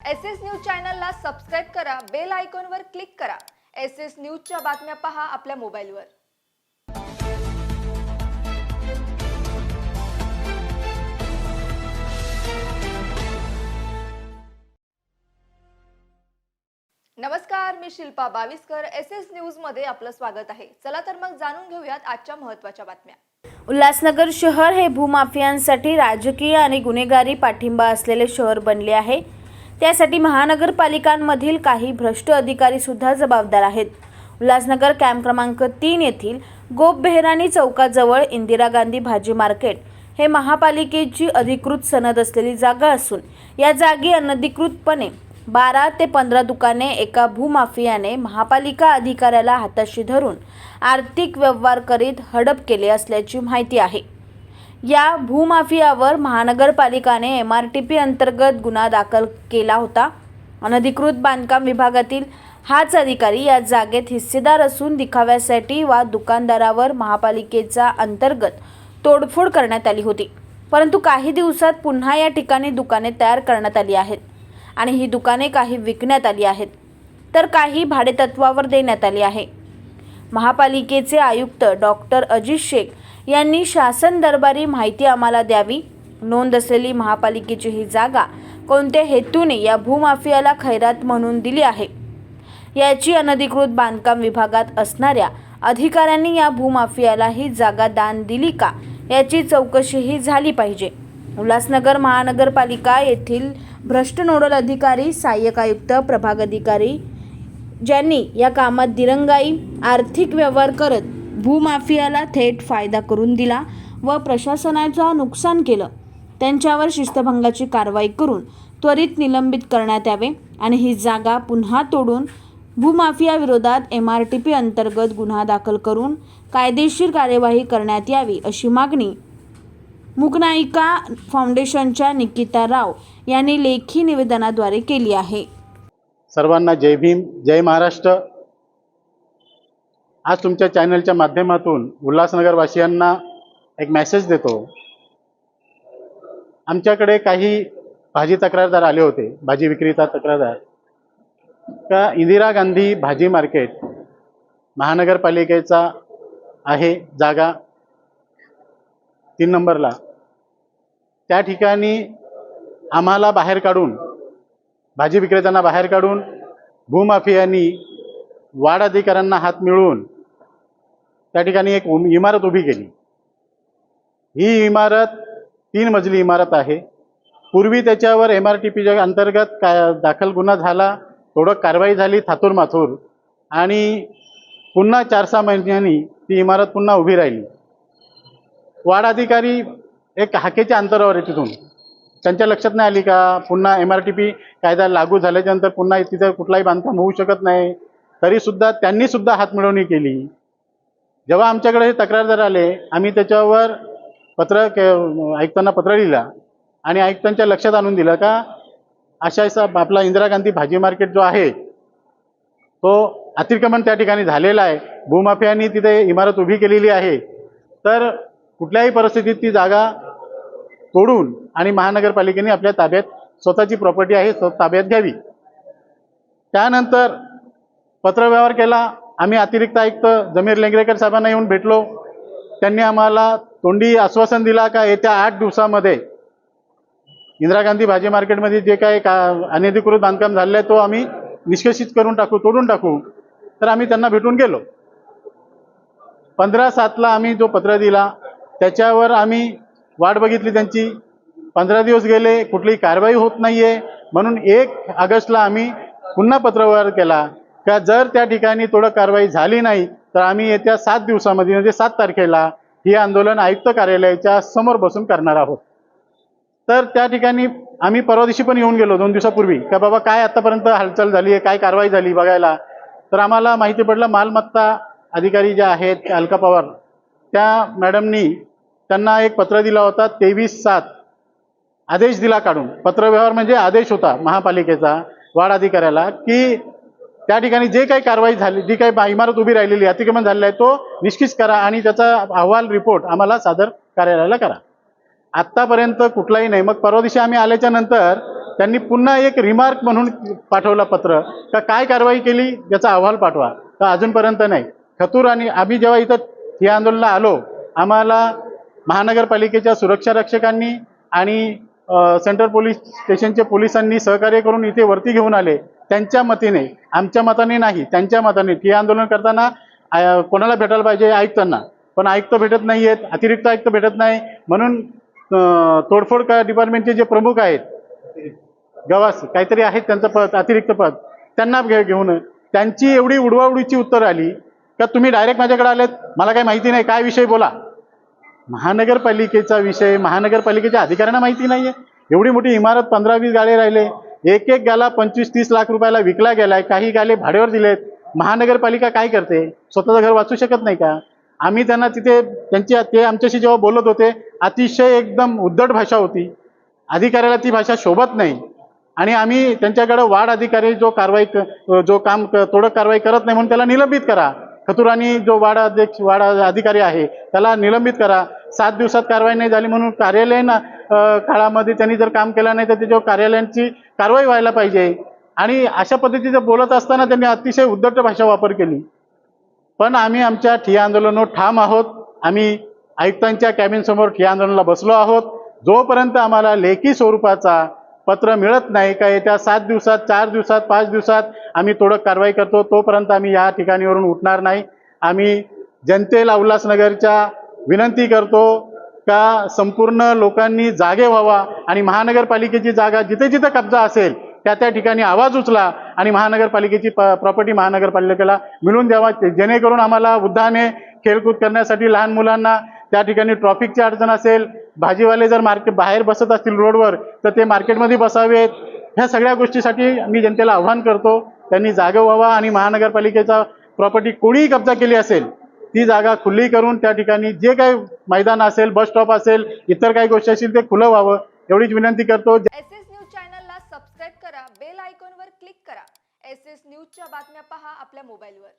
S S news चॅनलला subscribe करा bell आयकॉनवर क्लिक करा. एस एस न्यूजच्या बातम्या पहा आपल्या मोबाईलवर. नमस्कार मी शिल्पा बावीसकर. एस एस न्यूजमध्ये आपलं स्वागत आहे. चला तर मग जाणून घेऊयात आजच्या महत्त्वाच्या बातम्या. उल्हासनगर शहर हे भूमाफियांसाठी राजकीय आणि गुन्हेगारी पाठिंबा असलेले शहर बनले आहे. त्यासाठी महानगरपालिकांमधील काही भ्रष्ट अधिकारी सुद्धा जबाबदार आहेत. उल्हासनगर कॅम्प क्रमांक तीन येथील गोप बेहरानी चौकाजवळ इंदिरा गांधी भाजी मार्केट हे महापालिकेची अधिकृत सनद असलेली जागा असून या जागी अनधिकृतपणे बारा ते पंधरा दुकाने एका भूमाफियाने महापालिका अधिकाऱ्याला हाताशी धरून आर्थिक व्यवहार करीत हडप केले असल्याची माहिती आहे. या भूमाफियावर महानगरपालिकाने एम आर टी पी अंतर्गत गुन्हा दाखल केला होता. अनधिकृत बांधकाम विभागातील हाच अधिकारी या जागेत हिस्सेदार असून दिखाव्यासाठी वा दुकानदारावर महापालिकेचा अंतर्गत तोडफोड करण्यात आली होती. परंतु काही दिवसात पुन्हा या ठिकाणी दुकाने तयार करण्यात आली आहेत आणि ही दुकाने काही विकण्यात आली आहेत तर काही भाडेतत्वावर देण्यात आली आहे. महापालिकेचे आयुक्त डॉक्टर अजित शेख यांनी शासन दरबारी माहिती आम्हाला द्यावी. नोंद असलेली महापालिकेची ही जागा कोणत्या हेतूने या भूमाफियाला खैरात म्हणून दिली आहे? याची अनधिकृत बांधकाम विभागात असणाऱ्या अधिकाऱ्यांनी या भूमाफियाला ही जागा दान दिली का? याची चौकशीही झाली पाहिजे. उल्हासनगर महानगरपालिका येथील भ्रष्ट नोडल अधिकारी सहाय्यक आयुक्त प्रभाग अधिकारी ज्यांनी या कामात दिरंगाई आर्थिक व्यवहार करत भूमाफियाला थेट फायदा करून दिला व प्रशासनाचं नुकसान केलं. त्यांच्यावर शिस्तभंगाची कारवाई करून त्वरित निलंबित करण्यात यावे आणि ही जागा पुन्हा तोडून भूमाफिया विरोधात एम आर टी पी अंतर्गत गुन्हा दाखल करून कायदेशीर कार्यवाही करण्यात यावी अशी मागणी मुकनायिका फाउंडेशनच्या निकिता राव यांनी लेखी निवेदनाद्वारे केली आहे. सर्वांना जय भीम जय महाराष्ट्र. आज तुमच्या चॅनलच्या माध्यमातून उल्हासनगरवासियांना एक मेसेज देतो. आमच्याकडे काही भाजी तक्रारदार आले होते भाजी विक्रेता तक्रारदार. का इंदिरा गांधी भाजी मार्केट महानगरपालिकेचा आहे जागा तीन नंबरला. त्या ठिकाणी आम्हाला बाहेर काढून भाजी विक्रेत्यांना बाहेर काढून भूमाफियांनी वाढ अधिकाऱ्यांना हात मिळवून त्या ठिकाणी एक उम- इमारत उभी केली. ही इमारत तीन मजली इमारत आहे. पूर्वी त्याच्यावर एम आर टी पीच्या अंतर्गत काय दाखल गुन्हा झाला थोडं कारवाई झाली थातूर माथूर. आणि पुन्हा चार सहा महिन्यांनी ती इमारत पुन्हा उभी राहिली. वाढ अधिकारी एक हाकेच्या अंतरावर आहे तिथून. त्यांच्या लक्षात नाही आली का पुन्हा एम आर टी पी कायदा लागू झाल्याच्यानंतर पुन्हा तिथं कुठलाही बांधकाम होऊ शकत नाही. तरीसुद्धा त्यांनीसुद्धा हातमिळवणी केली. जेव्हा आमच्याकडे हे तक्रारदार आले आम्ही त्याच्यावर पत्र के आयुक्तांना पत्र लिहिलं आणि आयुक्तांच्या लक्षात आणून दिलं का अशा असा आपला इंदिरा गांधी भाजी मार्केट जो आहे तो अतिक्रमण त्या ठिकाणी झालेला आहे. भूमाफियांनी तिथे इमारत उभी केलेली आहे. तर कुठल्याही परिस्थितीत ती जागा तोडून आणि महानगरपालिकेने आपल्या ताब्यात स्वतःची प्रॉपर्टी आहे स्व ताब्यात घ्यावी. त्यानंतर पत्रव्यवहार केला. आम्ही अतिरिक्त आयुक्त जमीर लेंगरेकर साहेबांना येऊन भेटलो. त्यांनी आम्हाला तोंडी आश्वासन दिला का येत्या आठ दिवसामध्ये इंदिरा गांधी भाजी मार्केटमध्ये जे काही का अनधिकृत बांधकाम झालेलं आहे तो आम्ही निष्कर्षित करून टाकू तोडून टाकू. तर आम्ही त्यांना भेटून गेलो. पंधरा सातला आम्ही जो पत्र दिला त्याच्यावर आम्ही वाट बघितली त्यांची. पंधरा दिवस गेले कुठलीही कारवाई होत नाहीये. म्हणून एक ऑगस्टला आम्ही पुन्हा पत्रव्यवहार केला. का जर त्या ठिकाणी थोडं कारवाई झाली नाही तर आम्ही येत्या सात दिवसामध्ये म्हणजे सात तारखेला हे आंदोलन आयुक्त कार्यालयाच्या समोर बसून करणार आहोत. तर त्या ठिकाणी आम्ही परवा दिवशी पण येऊन गेलो दोन दिवसापूर्वी. का बाबा काय आतापर्यंत हालचाल झाली आहे काय कारवाई झाली बघायला? तर आम्हाला माहिती पडलं मालमत्ता अधिकारी ज्या आहेत अलका पवार त्या मॅडमनी त्यांना एक पत्र दिला होता तेवीस सात. आदेश दिला काढून. पत्रव्यवहार म्हणजे आदेश होता महापालिकेचा वाढ अधिकाऱ्याला की त्या ठिकाणी जे काही कारवाई झाली जी काही इमारत उभी राहिलेली अतिक्रमण झालेलं आहे तो निश्चित करा आणि त्याचा अहवाल रिपोर्ट आम्हाला सादर कार्यालयाला करा. आत्तापर्यंत कुठलाही नाही मग परवा दिवशी आम्ही आल्याच्यानंतर त्यांनी पुन्हा एक रिमार्क म्हणून पाठवलं पत्र का काय कारवाई केली याचा अहवाल पाठवा. तर अजूनपर्यंत नाही. खतूर आणि आम्ही जेव्हा इथं या आंदोलनाला आलो आम्हाला महानगरपालिकेच्या सुरक्षा रक्षकांनी आणि सेंट्रल पोलीस स्टेशनचे पोलिसांनी सहकार्य करून इथे वरती घेऊन आले. त्यांच्या मतीने आमच्या मताने नाही त्यांच्या मताने. ठिय आंदोलन करताना कोणाला भेटायला पाहिजे आयुक्तांना. पण आयुक्त भेटत नाही आहेत अतिरिक्त आयुक्त भेटत नाही. म्हणून तोडफोड का डिपार्टमेंटचे जे प्रमुख आहेत गवास काहीतरी आहेत त्यांचं पद अतिरिक्त पद त्यांना घे घेऊन त्यांची एवढी उडवाउडीची उत्तर आली का तुम्ही डायरेक्ट माझ्याकडे आलेत? मला काही माहिती नाही काय विषय बोला? महानगरपालिकेचा विषय महानगरपालिकेच्या अधिकाऱ्यांना माहिती नाही आहे एवढी मोठी इमारत पंधरा वीस गाळे राहिले एक एक गाला पंचवीस तीस लाख रुपयाला विकला गेलाय काही गाले भाड्यावर दिलेत. महानगरपालिका काय करते? स्वतःचं घर वाचू शकत नाही का? आम्ही त्यांना तिथे त्यांची ते आमच्याशी जेव्हा बोलत होते अतिशय एकदम उद्धट भाषा होती. अधिकाऱ्याला ती भाषा शोभत नाही. आणि आम्ही त्यांच्याकडे वाढ अधिकारी जो कारवाई क- जो काम थोडं तोडक कारवाई करत नाही म्हणून त्याला निलंबित करा. खतुरानी जो वाडा अध्यक्ष वाडा अधिकारी आहे त्याला निलंबित करा. सात दिवसात कारवाई नाही झाली म्हणून कार्यालयीन काळामध्ये त्यांनी जर काम केलं नाही तर त्याच्यावर कार्यालयांची कारवाई व्हायला पाहिजे. आणि अशा पद्धतीचं बोलत असताना त्यांनी अतिशय उद्धट भाषा वापर केली. पण आम्ही आमच्या ठिय्या आंदोलनावर ठाम आहोत. आम्ही आयुक्तांच्या कॅबिनसमोर ठिय्या आंदोलनाला बसलो आहोत. जोपर्यंत आम्हाला लेखी स्वरूपाचा पत्र मिळत नाही का येत्या सात दिवसात चार दिवसात पाच दिवसात आम्ही तोडक कारवाई करतो तोपर्यंत आम्ही या ठिकाणीवरून उठणार नाही. आम्ही जनतेला उल्हासनगरच्या विनंती करतो का संपूर्ण लोकांनी जागे व्हावा आणि महानगरपालिकेची जागा जिथे जिथे कब्जा असेल त्या त्या ठिकाणी आवाज उचला आणि महानगरपालिकेची प प्रॉपर्टी महानगरपालिकेला मिळून द्यावा. जेणेकरून आम्हाला उद्याने खेळकूद करण्यासाठी लहान मुलांना त्या ठिकाणी ट्रॉफिकची अडचण असेल भाजीवाले जर मार्केट बाहेर बसत असतील रोडवर तर ते मार्केटमध्ये बसावेत. ह्या सगळ्या गोष्टीसाठी मी जनतेला आव्हान करतो त्यांनी जागा व्हावा आणि महानगरपालिकेचा प्रॉपर्टी कोणीही कब्जा केली असेल ती जागा खुली करून त्या ठिकाणी जे काही मैदान असेल बस स्टॉप असेल इतर काही गोष्टी असतील ते खुलं व्हावं. एवढीच विनंती करतो. एस एस न्यूज चॅनलला सबस्क्राईब करा बेल आयकॉनवर क्लिक करा. एस एस न्यूजच्या बातम्या पहा आपल्या मोबाईलवर.